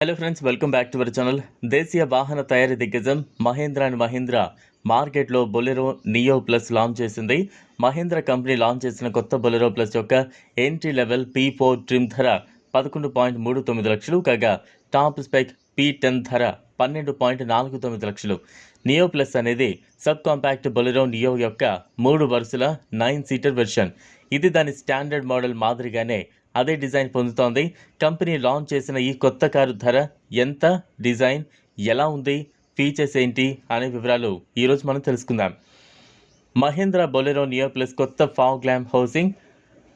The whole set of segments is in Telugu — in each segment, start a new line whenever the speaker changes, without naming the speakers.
Hello friends welcome back to our channel దేశీయ వాహన తయారీ దిగ్గజం మహేంద్ర అండ్ మహేంద్ర మార్కెట్లో బొలెరో నియో ప్లస్ లాంచ్ చేసింది. మహేంద్ర కంపెనీ లాంచ్ చేసిన కొత్త బొలెరో ప్లస్ యొక్క entry level P four trim ధర పదకొండు పాయింట్ మూడు తొమ్మిది లక్షలు కాగా టాప్ స్పెక్ పీ టెన్ ధర పన్నెండు పాయింట్ నాలుగు తొమ్మిది లక్షలు. నియో ప్లస్ అనేది సబ్ కాంపాక్ట్ బొలెరో నియో యొక్క మూడు వరుసల నైన్ సీటర్ వెర్షన్ ఇది దాని స్టాండర్డ్ మోడల్ మాదిరిగానే అదే డిజైన్ పొందుతోంది. కంపెనీ లాంచ్ చేసిన ఈ కొత్త కారు ధర ఎంత? డిజైన్ ఎలా ఉంది? ఫీచర్స్ ఏంటి? అనే వివరాలు ఈరోజు మనం తెలుసుకుందాం. మహేంద్ర బొలెరో నియో ప్లస్ కొత్త ఫాగ్ గ్లామ్ హౌసింగ్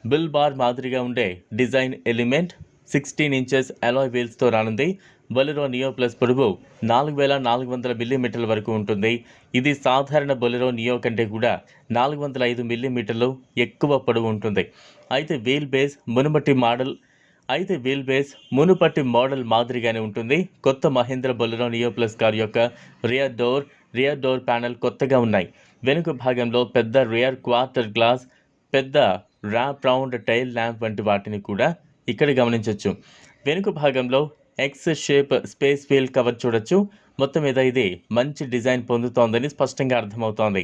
బిల్ బార్ మాదిరిగా ఉండే design element sixteen inches alloy వీల్స్తో రానుంది. బొలెరో నియో ప్లస్ పొడవు నాలుగు వేల నాలుగు వందల మిల్లీమీటర్ల వరకు ఉంటుంది. ఇది సాధారణ బొలెరో నియో కంటే కూడా నాలుగు వందల ఐదు మిల్లీమీటర్లు ఎక్కువ పొడవు ఉంటుంది. అయితే వీల్ బేస్ మునుపటి మోడల్ అయితే వీల్ బేస్ మునుపటి మోడల్ మాదిరిగానే ఉంటుంది. కొత్త Mahindra Bolero Neo plus car యొక్క rear door rear door panel కొత్తగా ఉన్నాయి. వెనుక భాగంలో పెద్ద రియర్ క్వార్టర్ గ్లాస్ పెద్ద ర్యాప్ రౌండ్ టైల్ ల్యాంప్ వంటి వాటిని కూడా ఇక్కడ గమనించవచ్చు వెనుక భాగంలో X shape space wheel cover చూడొచ్చు. మొత్తం మీద ఇది మంచి డిజైన్ పొందుతోందని స్పష్టంగా అర్థమవుతోంది.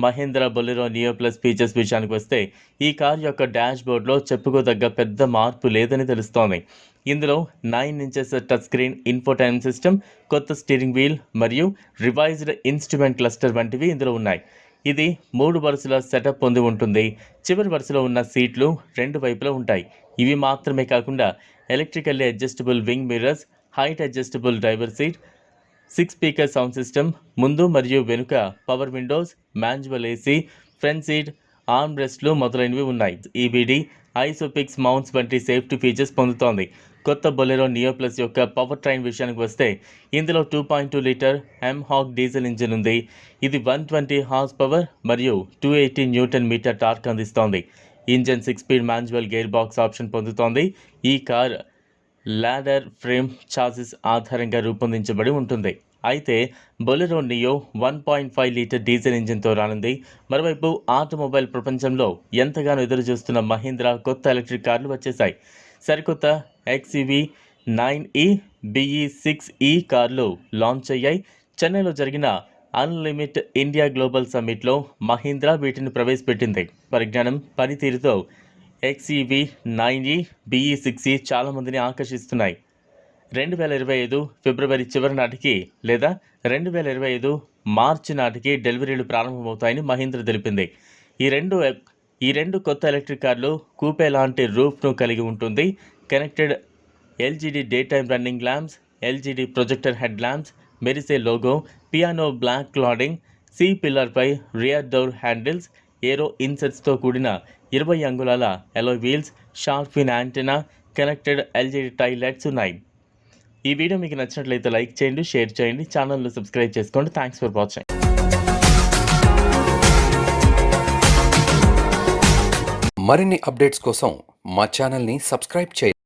Mahindra Bolero Neo plus features విషయానికి వస్తే ఈ కార్ యొక్క డాష్ బోర్డ్లో చెప్పుకోదగ్గ పెద్ద మార్పు లేదని తెలుస్తోంది. ఇందులో nine inches touch screen infotain system కొత్త స్టీరింగ్ వీల్ మరియు రివైజ్డ్ ఇన్స్ట్రుమెంట్ క్లస్టర్ వంటివి ఇందులో ఉన్నాయి. ఇది మూడు వరుసల సెటప్ పొంది ఉంటుంది. చివరి వరుసలో ఉన్న సీట్లు రెండు వైపులా ఉంటాయి. ఇవి మాత్రమే కాకుండా electrically adjustable wing mirrors height adjustable driver seat six speaker sound system ముందు మరియు వెనుక power windows manual AC front seat arm రెస్ట్లు మొదలైనవి ఉన్నాయి. ఈబీడీ ఐసోపిక్స్ మౌంట్స్ వంటి సేఫ్టీ ఫీచర్స్ పొందుతోంది. కొత్త బొలెరో నియో ప్లస్ యొక్క పవర్ ట్రైన్ విషయానికి వస్తే ఇందులో two point two litre Hawk diesel engine ఉంది. ఇది వన్ ట్వంటీ హార్స్ పవర్ మరియు two eighty newton metre torque అందిస్తోంది. Engine six speed manual gearbox option పొందుతోంది. ఈ కార్ లాడర్ ఫ్రేమ్ ఛాసిస్ ఆధారంగా రూపొందించబడి ఉంటుంది. అయితే Bolero Neo one point five litre diesel ఇంజిన్తో రానుంది. మరోవైపు ఆటోమొబైల్ ప్రపంచంలో ఎంతగానో ఎదురు చూస్తున్న మహీంద్రా కొత్త ఎలక్ట్రిక్ కార్లు వచ్చేసాయి సరికొత్త XEV nine E BE six E కార్లు లాంచ్ అయ్యాయి. చెన్నైలో జరిగిన అన్లిమిట్ ఇండియా గ్లోబల్ సమ్మిట్లో మహీంద్రా వీటిని ప్రవేశపెట్టింది. పరిజ్ఞానం పనితీరుతో ఎక్స్ఈవి నైన్ e, ఈ బిఈ సిక్స్ e ఈ చాలామందిని ఆకర్షిస్తున్నాయి. రెండు వేల ఇరవై ఐదు ఫిబ్రవరి చివరి నాటికి లేదా రెండు వేల ఇరవై ఐదు మార్చి నాటికి డెలివరీలు ప్రారంభమవుతాయని మహీంద్ర తెలిపింది. ఈ రెండు ఈ రెండు కొత్త ఎలక్ట్రిక్ కార్లు కూపే లాంటి రూఫ్ను కలిగి ఉంటుంది. Connected LED daytime running lamps LED projector headlamps మెరిసే logo piano black cladding C పిల్లర్పై rear door handles aero ఇన్సెట్స్తో కూడిన ఇరవై అంగుళాల alloy wheels shark fin antenna connected LED taillights ఉన్నాయి. ఈ వీడియో మీకు నచ్చినట్లయితే లైక్ చేయండి షేర్ చేయండి ఛానల్ను సబ్స్క్రైబ్ చేసుకోండి. థ్యాంక్స్ ఫర్ వాచింగ్
మరిన్ని అప్డేట్స్ కోసం మా ఛానల్ని సబ్స్క్రైబ్ చేయండి.